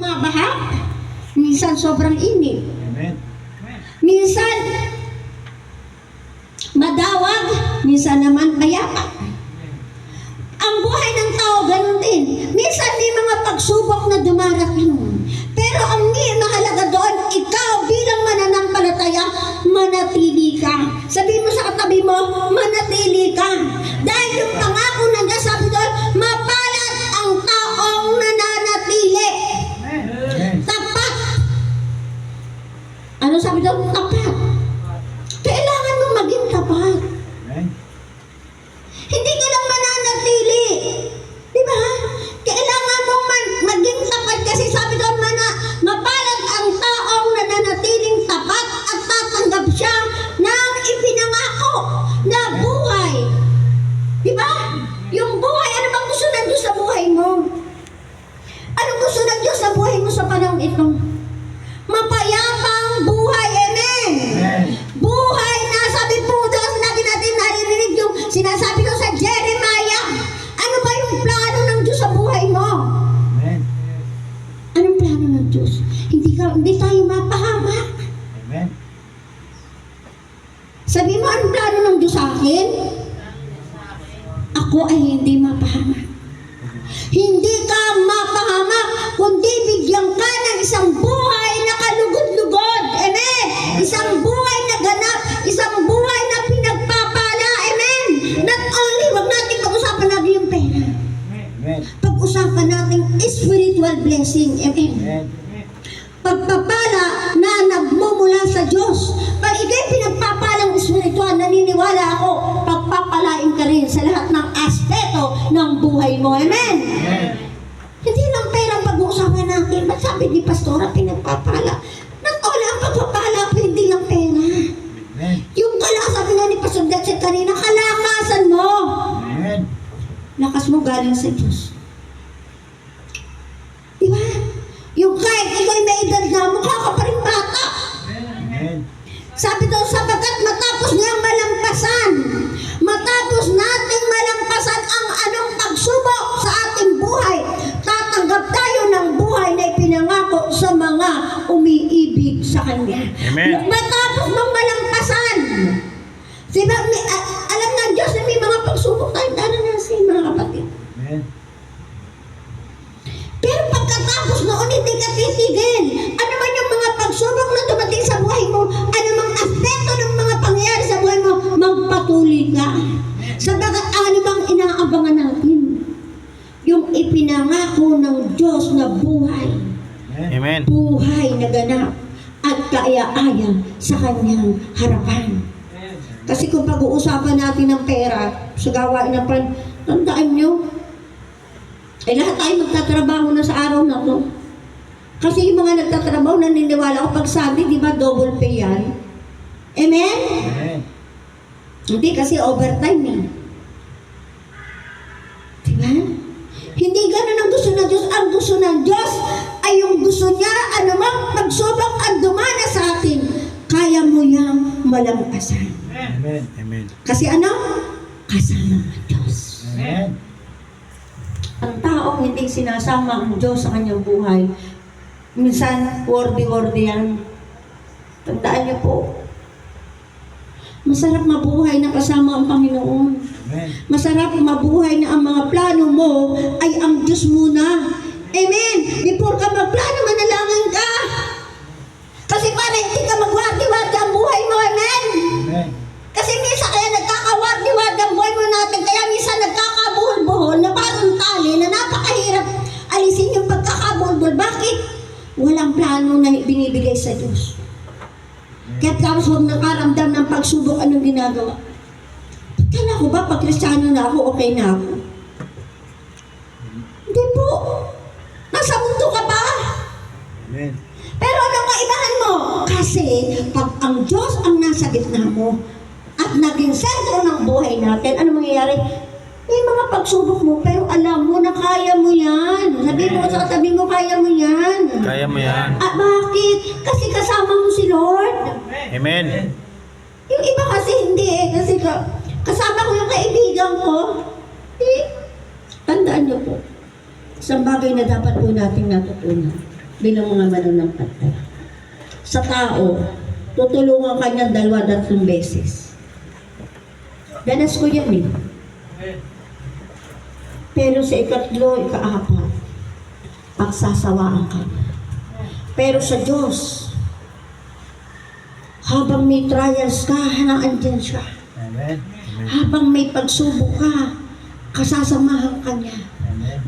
Mabaha. Minsan sobrang init. Amen. Minsan madawag. Minsan naman mayapa. Ang buhay ng tao, ganun din. Minsan may mga pagsubok na dumarating. Ano sabi doon? Tapat. Akin? Ako ay hindi mapahamak. Hindi ka mapahamak, kundi bigyan ka ng isang buhay naniniwala ako, pagpapalain ka rin sa lahat ng aspeto ng buhay mo. Amen? Amen. Hindi lang pera ang pag-uusapan natin. Ba't sabi ni Pastora, pinagpapala? All ang pagpapala, pero hindi lang pera. Amen. Yung kala, sabi nga ni Pastor Dexter kanina, kalakasan mo. Amen. Lakas mo galing sa Diyos. Kanya. Amen. Matapos mong malampasan, Diba, may, alam ng Diyos na may mga pagsubok tayo danasin, mga kapatid. Amen. Pero pagkatapos noon, hindi ka titigil. Ano man yung mga pagsubok na dumating sa buhay mo, ano mang aspeto ng mga pangyayari sa buhay mo, magpatuloy ka. Sabagat ano bang inaabangan natin? Yung ipinangako ng Diyos na buhay. Amen. Buhay na ganap at kaaya-aya sa kanyang harapan. Kasi kung pag-uusapan natin ng pera sa gawain ng pan, tandaan nyo, ay lahat tayo magtatrabaho na sa araw na to. Kasi yung mga nagtatrabaho, naniniwala ko pag sabi, di ba, double pay yan? Amen? Amen. Hindi, kasi overtime eh. Di ba? Hindi ganun ang gusto ng Diyos. Ang gusto ng Diyos niya, anumang pagsubok ang dumana sa atin, kaya mo yang malampasan. Amen. Amen. Kasi ano? Kasama ang Diyos. Amen. Ang taong hindi sinasama ang Diyos sa kanyang buhay, minsan worthy-worthy yan. Tandaan niyo po, masarap mabuhay na kasama ang Panginoon. Amen. Masarap mabuhay na ang mga plano mo ay ang Diyos muna. Amen! Before ka magplano, manalangin ka. Kasi para hindi ka magwardi-wardi ang buhay mo. Amen! Amen. Kasi minsan kaya nagkakawardi-wardi ang buhay mo natin. Kaya minsan nagkakabuhol-buhol na parang tali na napakahirap alisin yung pagkakabuhol-buhol. Bakit? Walang plano na binibigay sa Diyos. Kaya tapos huwag nakaramdam ng pagsubok anong ginagawa. Kala ko ba pag kristyano na ako, okay na ako? Hindi po. Nasa mundo ka pa. Amen. Pero anong kaibahan mo? Kasi pag ang Diyos ang nasa gitna mo at naging sentro ng buhay natin, ano mangyayari? May mga pagsubok mo, pero alam mo na kaya mo yan. Sabi mo sa katabi mo, kaya mo yan. Kaya mo yan. At bakit? Kasi kasama mo si Lord. Amen. Yung iba kasi hindi eh. Kasi ka, kasama ko yung kaibigan ko. Eh, tandaan niyo po. Isang bagay na dapat po nating natutunan. Bilang mga mananampalataya. Sa tao, tutulungan ka niya dalawa tatlong beses. Danas ko yan eh. Pero sa ikatlo, ikaapat, pagsasawaan ka. Pero sa Diyos, habang may trials ka, naandyan siya. Amen. Habang may pagsubok ka, kasasamahan ka niya.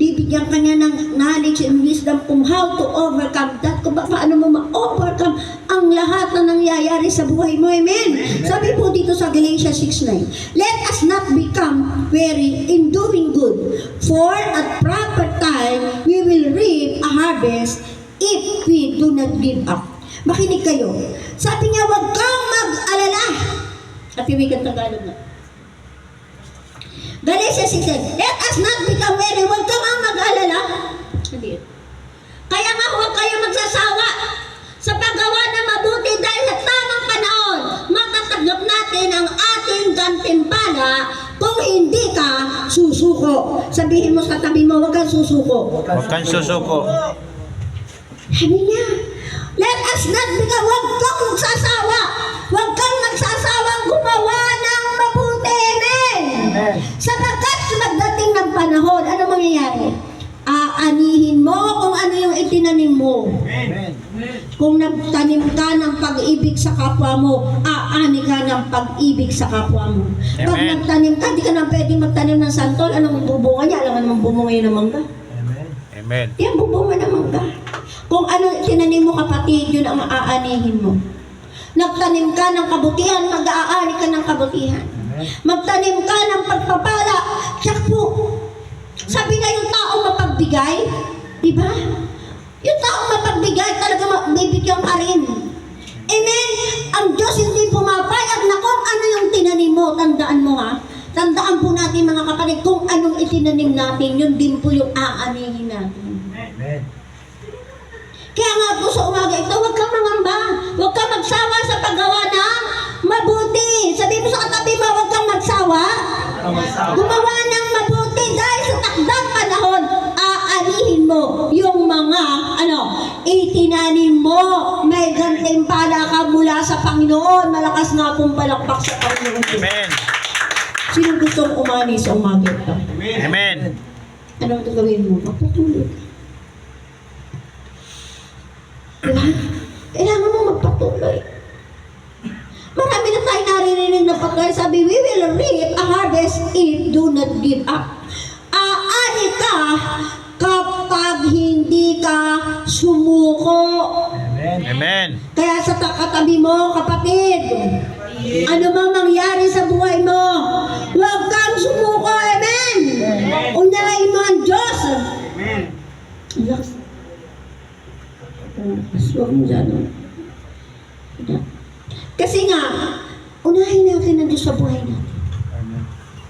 Bibigyan ka niya ng knowledge and wisdom kung how to overcome that, kung pa- paano mo ma-overcome ang lahat na nangyayari sa buhay mo. Amen? Sabi po dito sa Galatians 6.9, Let us not become weary in doing good, for at proper time we will reap a harvest if we do not give up. Makinig kayo. Sabi niya, huwag kang mag-alala. At iwigan Tagalog na. Galatians 6 Let us not become weary. Huwag ka nga mag-alala. Hindi. Kaya nga huwag kayo magsasawa sa paggawa ng mabuti dahil sa tamang panahon, matatanggap natin ang ating gantimpala kung hindi ka susuko. Sabihin mo sa tabi mo, huwag kang susuko. Huwag kang susuko. Sabi niya, let us not become, huwag itinanim mo. Amen. Kung nagtanim ka ng pag-ibig sa kapwa mo, aani ka ng pag-ibig sa kapwa mo. Pag Amen. nagtanim ka, di ka na pwedeng magtanim ng santol. Anong bubunga niya? Alam mo naman bumunga yun ng mangga. Amen. Amen. Yan, bubunga ng mangga. Kung ano tinanim mo kapatid, yun ang aanihin mo. Nagtanim ka ng kabutihan, mag-aani ka ng kabutihan. Amen. Magtanim ka ng pagpapala. Siya po. Sabi na yung tao mapagbigay. Di ba? Yung tao mapagbigay, talaga magbibigyan ka rin. Amen? Ang Diyos hindi pumapayag na kung ano yung tinanim mo. Tandaan mo ha. Tandaan po natin mga kapatid, kung anong itinanim natin, yun din po yung aanihin natin. Amen. Kaya nga po sa umaga ito, huwag kang mangamba. Huwag kang magsawa sa paggawa ng mabuti. Sabi mo sa katabi mo, huwag kang magsawa. Gumawa ng mabuti dahil sa takdang panahon, aanihin mo yung mga, ano, itinanim mo. May gantimpala ka mula sa Panginoon. Malakas nga pong palakpak sa Panginoon. Amen. Sino gustong umani sa umaga ito? Amen. Ano ang gawin mo? Magpatuloy ka. Diba? Kailangan mo magpatuloy. Marami na tayo naririnig na patuloy. Sabi, we will reap a harvest if do not give up. Amen. Amen. Kaya sa ta- katabi mo, kapatid, ano mang mangyari sa buhay mo, huwag kang sumuko, amen! Unahin mo ang Diyos. Ang lakas. Huwag mo dyan.